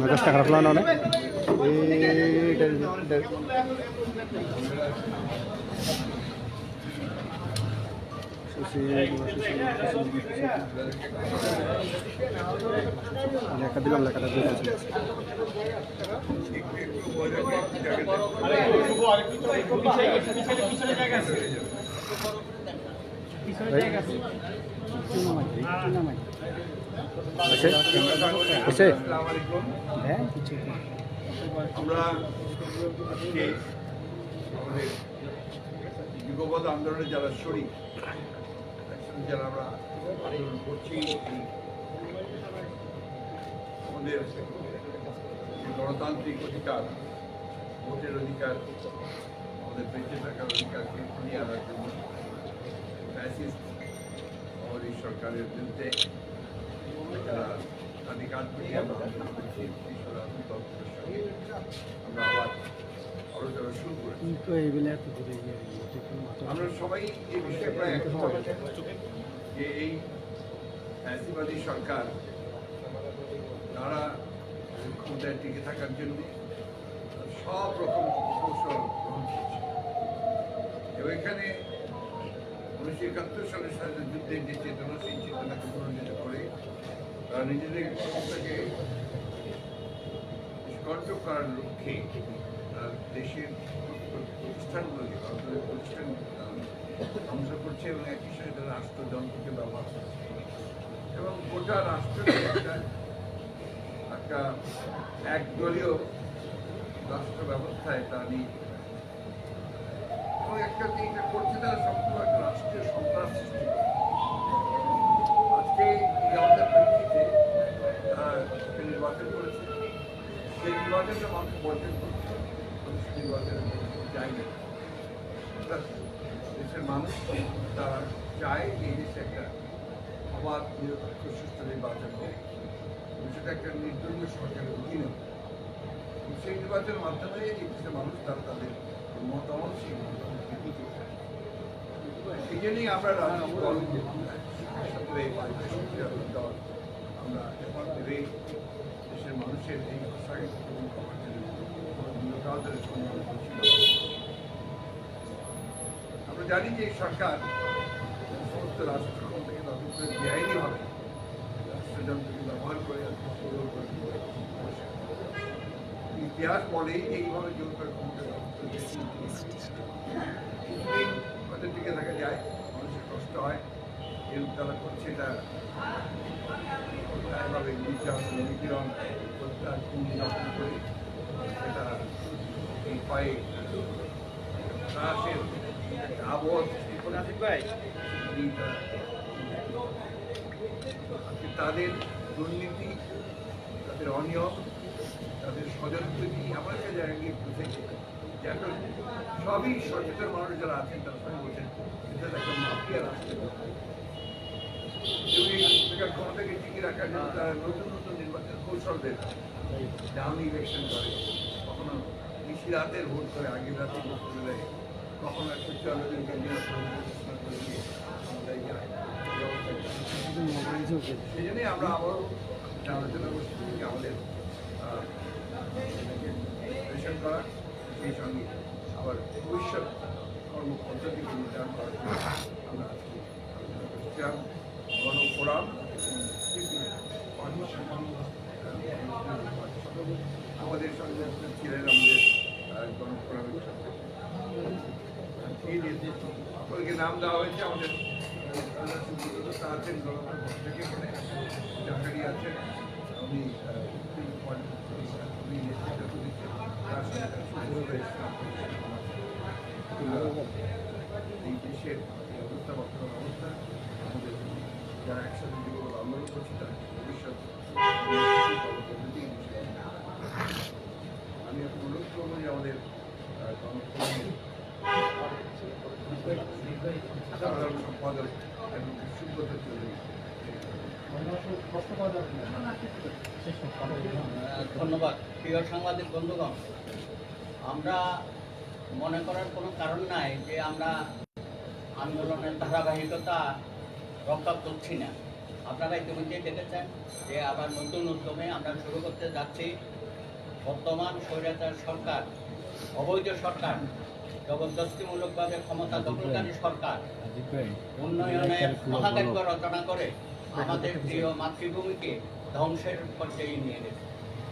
মেজাজটা খারাপ লাগে না অনেক লেখা দিলাম লেখাটা দিয়েছি। এসে এসে আমরা আজকে আমাদের যুগপথ আন্দোলনে যারা শরীর যারা আমরা আন্দোলন করছি আমাদের গণতান্ত্রিক অধিকার ভোটের অধিকার আমাদের বেঁচে থাকার অধিকারকে ফিরিয়ে আনার জন্য ফ্যাসিস্ট আমাদের সরকারের বিরুদ্ধে আমরা সবাই এই বিষয়ে প্রায় একমত যে এই ফ্যাসিবাদী সরকার তারা ক্ষমতায় টিকে থাকার জন্য সব রকম কৌশল গ্রহণ করছে। এবং এখানে উনিশশো একাত্তর সালের সাথে যুদ্ধের যে চেতনা, সেই করে তারা নিজেদের ক্ষমতাকে কন্ট্রোল করার লক্ষ্যে দেশের প্রতিষ্ঠানগুলোকে প্রতিষ্ঠানগুলোকে তারা ধ্বংস করছে এবং একই সাথে তারা রাষ্ট্রযন্ত্রকে ব্যবহার করছে এবং গোটা রাষ্ট্রকে একটা একটা একদলীয় রাষ্ট্র ব্যবস্থায় তা নিয়ে এবং একটা করছে তারা সম্পূর্ণ একটা রাষ্ট্রীয় সন্ত্রাস সৃষ্টি করে। আজকে এই আমাদের প্রেক্ষিতে তারা একটা নির্বাচন করেছে সেই নির্বাচনটা মানুষ বর্জন করছে মানুষ নির্বাচনে চাই না। দেশের মানুষ তারা চায় যে দেশে একটা অবাধ নিরপেক্ষ, সুস্থ নির্বাচন হোক। সেটা একটা নির্দলীয় সরকারের অধীনে। সেই নির্বাচনের মাধ্যমে এই দেশের মানুষ তারা তাদের মতামত, সেই দিতে জন্যই আমরা রাজনীতি আমরা এভাবে দেশের মানুষের এই করছিল আমরা জানি যে এই সরকার সমস্ত রাষ্ট্র থেকে তাদের উপরে বেআইনিভাবে রাষ্ট্রযন্ত্রকে ব্যবহার করে করে ইতিহাস বলেই যে এইভাবে জোর করে ক্ষমতা দখল করে যায়, মানুষের কষ্ট হয়। এর তারা করছে এটা এভাবে নির্যাতন নিপীড়ন হত্যা খুন দখল করে এটা এই পায়ে এই আজকে তাদের দুর্নীতি তাদের অনিয়ম তাদের স্বজনপ্রীতি এমন একটা জায়গায় গিয়ে এখন সবই সচেতন মানুষ যারা আছেন তারা সবাই বলছেন এটা একটা মাফিয়া রাষ্ট্র এই নতুন নতুন নির্বাচন কৌশল বের। ইলেকশন করে, কখনো নিশি রাতের ভোট করে, আগের রাতে ভোট করে কখনো একশো আমরা আবারও আলোচনা করছি আমাদের সেই সঙ্গে আবার ভবিষ্যৎ কর্মপদ্ধতিকে নির্ধারণ করার আমরা আলোচনা করছিলাম গণফোরাম। আমাদের সঙ্গে ছিলেন আমাদের গণফোরামের সকলকে নাম দেওয়া হয়েছে আমাদের আছেন গণফোরাম থেকে জাকারি আছেন উনি আহ, উনি নেতৃত্ব দিচ্ছেন তার সঙ্গে সুব্রত ইসলাম এই দেশের অবস্থা বর্তমান অবস্থা সাংবাদিক বন্ধুগণ আমরা মনে করার কোনো কারণ নাই যে আমরা আন্দোলনের ধারাবাহিকতা রক্ষা করছি না। আপনারা ইতিমধ্যেই দেখেছেন যে আবার নতুন উদ্যমে আমরা শুরু করতে যাচ্ছি। বর্তমান স্বৈরাচার সরকার অবৈধ সরকার জবরদস্তিমূলকভাবে ক্ষমতা দখলকারী সরকার উন্নয়নের মহাকাব্য রচনা করে আমাদের প্রিয় মাতৃভূমিকে ধ্বংসের পর্যায়ে নিয়ে গেছে।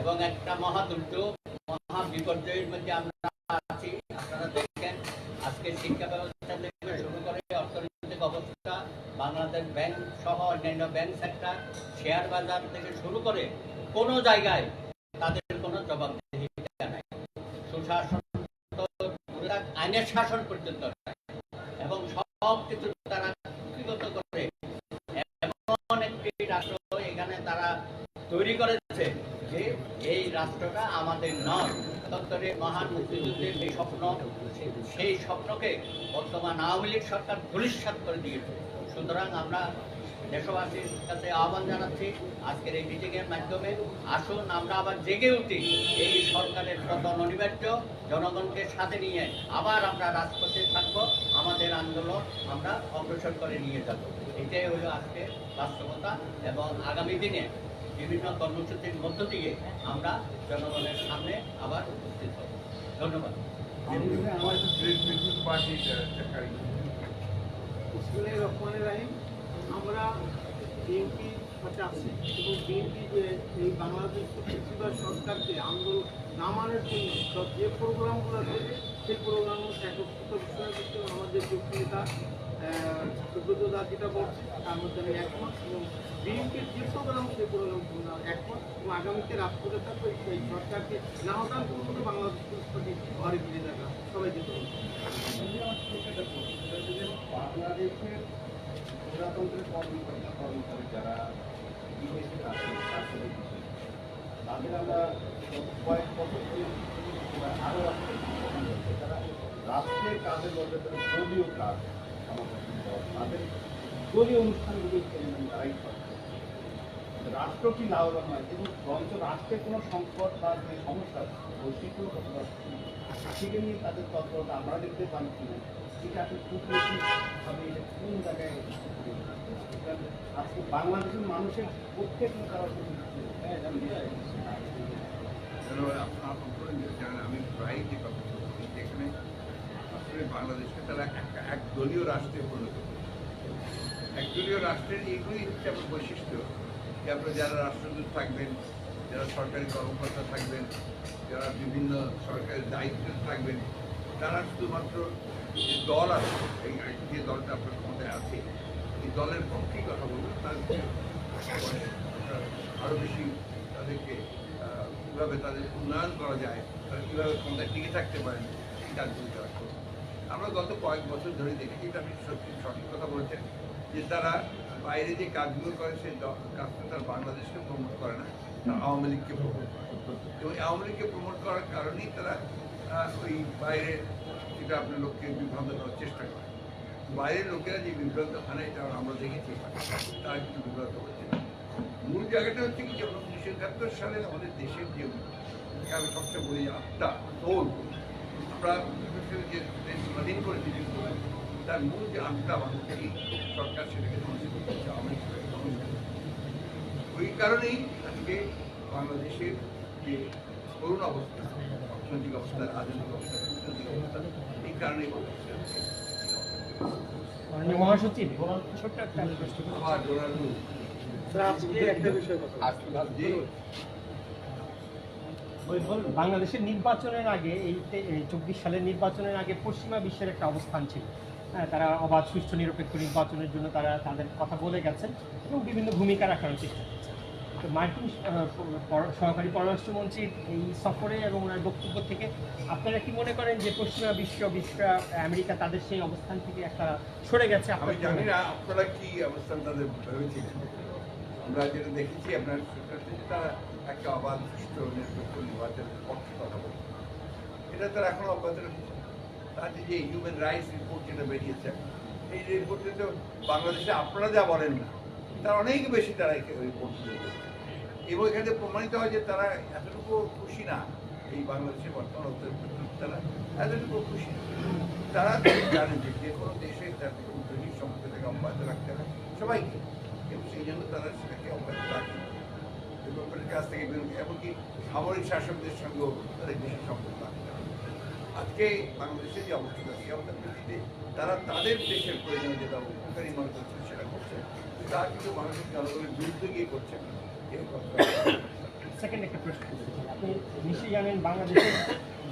এবং একটা মহা দুর্যোগ মহা বিপর্যয়ের মধ্যে আমরা আছি আপনারা দেখেন, আজকে শিক্ষা ব্যবস্থা থেকে শুরু করে অর্থনৈতিক অবস্থা, বাংলাদেশ ব্যাংক সহ অন্যান্য ব্যাংক সেক্টর শেয়ার বাজার থেকে শুরু করে কোনো জায়গায় তাদের কোনো জবাবদিহিতা নাই সুশাসন আইনের শাসন পর্যন্ত। এবং সব কিছু তারা কুক্ষিগত করে এমন একটি রাষ্ট্র এখানে তারা তৈরি করেছে রাষ্ট্রটা আমাদের নয়। সত্তরে মহান মুক্তিযুদ্ধের যে স্বপ্ন, সেই স্বপ্নকে বর্তমান আওয়ামী লীগ সরকার ধূলিসাৎ করে দিয়েছে। সুতরাং আমরা দেশবাসীর কাছে আহ্বান জানাচ্ছি, আজকের এই মিটিংয়ের মাধ্যমে আসুন, আমরা আবার জেগে উঠি এই সরকারের পতন অনিবার্য, জনগণকে সাথে নিয়ে আবার আমরা রাজপথে থাকব, আমাদের আন্দোলন আমরা অগ্রসর করে নিয়ে যাব। এটাই হলো আজকে বাস্তবতা এবং আগামী দিনে বিভিন্ন কর্মসূচির মধ্য দিয়ে আমরা জনগণের সামনে আবার উপস্থিত হব। ধন্যবাদ। রহমানির রহিম আমরা বিএনপি সাথে আছি এবং বিএনপি যে এই বাংলাদেশ বেশিরভাগ সরকারকে আন্দোলন নামানোর জন্য সব যে প্রোগ্রামগুলো থাকে সেই প্রোগ্রামগুলো একত্রিত বিষয় কিন্তু আমাদের যোগ্য নেতা যেটা বলছে, তার মধ্যে আমি একমত এবং বিএনপির সেই প্রোগ্রাম একমত এবং আগামীতে রাষ্ট্রপতি থাকবে এই সরকারকে না হতাম কোনো বাংলাদেশ প্রতি ঘরে ফিরে থাকা সবাই যেতে বাংলাদেশের প্রজাতন্ত্রের কর্মকর্তা কর্মচারী যারা বিদেশে আছে তাদের আমরা কয়েক বছর আরও রাষ্ট্রের কাজের মধ্যে কাজ তাদের দলীয় অনুষ্ঠানগুলি রাষ্ট্র কি লাভবান হয় এবং বরঞ্চ রাষ্ট্রের কোনো সংকট বা যে সমস্যা সেটা নিয়ে তাদের তৎপরতা আমরা দেখতে পাচ্ছি না বেশি ভাবে কোন জায়গায় আজকে বাংলাদেশের মানুষের কিন্তু তারা হ্যাঁ আমি প্রায় যে কথা যেখানে আসলে বাংলাদেশকে তারা একটা এক দলীয় রাষ্ট্রে পরিণত করেছে। একদলীয় রাষ্ট্রের এইগুলি হচ্ছে আমার বৈশিষ্ট্য। যে আপনার যারা রাষ্ট্রদূত থাকবেন, যারা সরকারি কর্মকর্তা থাকবেন, যারা বিভিন্ন সরকারি দায়িত্ব থাকবেন, তারা শুধুমাত্র যে দল আছে, এই যে দলটা আপনার ক্ষমতায় আছে, এই দলের পক্ষেই কথা বলবেন তাদেরকে আরও বেশি তাদেরকে কীভাবে তাদের উন্নয়ন করা যায়, তারা কীভাবে ক্ষমতায় টিকে থাকতে পারেন এই কাজগুলি তারা আমরা গত কয়েক বছর ধরে দেখেছি, এটা আপনি সত্যি সঠিক কথা বলেছেন, যে তারা বাইরে যে কাজগুলো করে, সেই কাজটা তারা বাংলাদেশকে প্রমোট করে না, তারা আওয়ামী লীগকে প্রমোট করে। এবং আওয়ামী লীগকে প্রমোট করার কারণেই তারা ওই বাইরে যেটা আপনার লোককে বিভ্রান্ত করার চেষ্টা করে। বাইরের লোকেরা যে বিভ্রান্ত খানে এটা আমরা দেখেছি, তারা কিন্তু বিভ্রান্ত হচ্ছে না। মূল জায়গাটা হচ্ছে কি যেমন উনিশশো একাত্তর সালে আমাদের দেশের যে, আমি সবচেয়ে বলি যে আত্মা সোল আমরা করে যে দেশ স্বাধীন করেছি যে তার মূল যে আত্মা এই সরকার সেটাকে ধ্বংস করছে আমি ওই কারণেই আজকে বাংলাদেশের যে করুণ অবস্থা অর্থনৈতিক অবস্থা রাজনৈতিক অবস্থা কূটনৈতিক অবস্থা এই কারণেই মহাসচিব ছোট্ট একটা স্যার আজকে একটা বিষয় কথা বাংলাদেশের নির্বাচনের আগে এই চব্বিশ সালের নির্বাচনের আগে পশ্চিমা বিশ্বের একটা অবস্থান ছিল। হ্যাঁ তারা অবাধ সুষ্ঠু নিরপেক্ষ নির্বাচনের জন্য তারা তাদের কথা বলে গেছেন এবং বিভিন্ন ভূমিকা রাখার চেষ্টা করছেন তো মার্কিন সহকারী পররাষ্ট্রমন্ত্রীর এই সফরে এবং ওনার বক্তব্য থেকে আপনারা কি মনে করেন যে পশ্চিমা বিশ্ব বিশ্ব আমেরিকা তাদের সেই অবস্থান থেকে একটা সরে গেছে? আমি জানি না আপনারা কি অবস্থান তাদের আমরা যেটা দেখেছি আপনার তারা একটা অবাধ সুষ্ঠু নিরপেক্ষ নির্বাচনের পক্ষে কথা বলছে এটা তারা এখনও অব্যাহত তাদের যে হিউম্যান রাইটস রিপোর্ট যেটা বেরিয়েছে, এই রিপোর্টে তো বাংলাদেশে আপনারা যা বলেন না, তার অনেক বেশি তারা রিপোর্ট এবং এখানে প্রমাণিত হয় যে তারা এতটুকু খুশি না, এই বাংলাদেশের বর্তমান তারা এতটুকু খুশি তারা জানেন যে যে কোনো দেশে তাদের উদ্যোগী সম্পর্কটাকে অব্যাহত রাখতে হয় সবাইকে। কেউ সেই জন্য তারা সেটাকে অব্যাহত রাখে ব্যাপারের কাছ থেকে বিরত এমনকি সামরিক শাসকদের সঙ্গেও তাদের বিশেষ সম্পর্ক আজকে বাংলাদেশের যে অবস্থা সেই অবস্থার ভিত্তিতে তারা তাদের দেশের প্রয়োজনে যেটা উপকারী মনে করছে, সেটা করছে। তা কিন্তু বাংলাদেশের জনগণের বিরুদ্ধে গিয়ে করছে। সেকেন্ড একটা প্রশ্ন আপনি নিশ্চয়ই জানেন বাংলাদেশের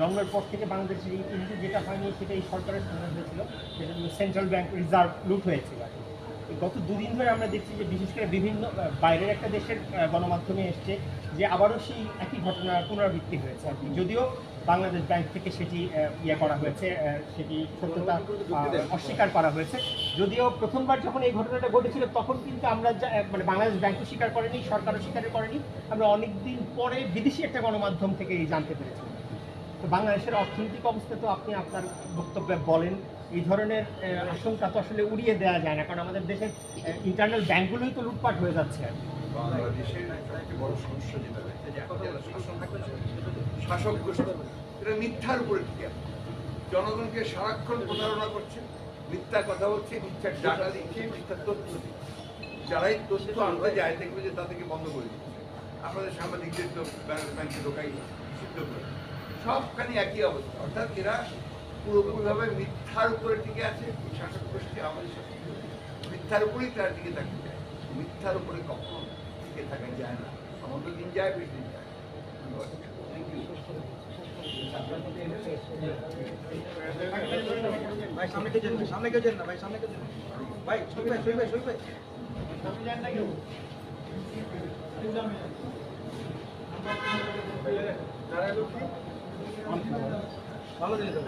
জন্মের পর থেকে বাংলাদেশের এই যেটা হয়নি, সেটা এই সরকারের হয়েছিল, সেটা সেন্ট্রাল ব্যাংক রিজার্ভ লুট হয়েছিল। গত দুদিন ধরে আমরা দেখছি যে বিশেষ করে বিভিন্ন বাইরের একটা দেশের গণমাধ্যমে এসছে যে আবারও সেই একই ঘটনা পুনরাবৃত্তি হয়েছে আর যদিও বাংলাদেশ ব্যাংক থেকে সেটি ইয়ে করা হয়েছে সেটি সত্যতা অস্বীকার করা হয়েছে। যদিও প্রথমবার যখন এই ঘটনাটা ঘটেছিল, তখন কিন্তু আমরা মানে বাংলাদেশ ব্যাংকও স্বীকার করেনি, সরকারও স্বীকার করেনি। আমরা অনেকদিন পরে বিদেশি একটা গণমাধ্যম থেকে এই জানতে পেরেছি। তো বাংলাদেশের অর্থনৈতিক অবস্থা তো আপনি আপনার বক্তব্যে বলেন এই ধরনের আশঙ্কা তো আসলে উড়িয়ে দেওয়া যায় না, কারণ আমাদের দেশের ইন্টারনাল ব্যাংকগুলোই তো লুটপাট হয়ে যাচ্ছে। আর বড় শাসক এটা মিথ্যার। জনগণকে সারাক্ষণ প্রতারণা করছে, মিথ্যা কথা হচ্ছে মিথ্যার ডাটা দিচ্ছে মিথ্যার তথ্য দিচ্ছে। যারাই তথ্য আনতে যায় দেখবে যে তাদেরকে বন্ধ করে দিচ্ছে। আমাদের সাংবাদিকদের তো ব্যাংকে ঢোকাই সিদ্ধ করে। সবখানে একই অবস্থা। অর্থাৎ এরা পুরোপুরিভাবে মিথ্যার উপরে টিকে আছে শাসক গোষ্ঠী আমাদের শাসক মিথ্যার উপরেই তারা টিকে থাকতে চায় মিথ্যার উপরে কখনো টিকে থাকা যায় না। সমস্ত দিন যায় বেশি দিন যায়। ধন্যবাদ। ভাই সামনে কে যান সামনে কে না ভাই সামনে কে ভাই ছবি ভাই ছবি ভাই ছবি ভাই। ভালো দিলে তো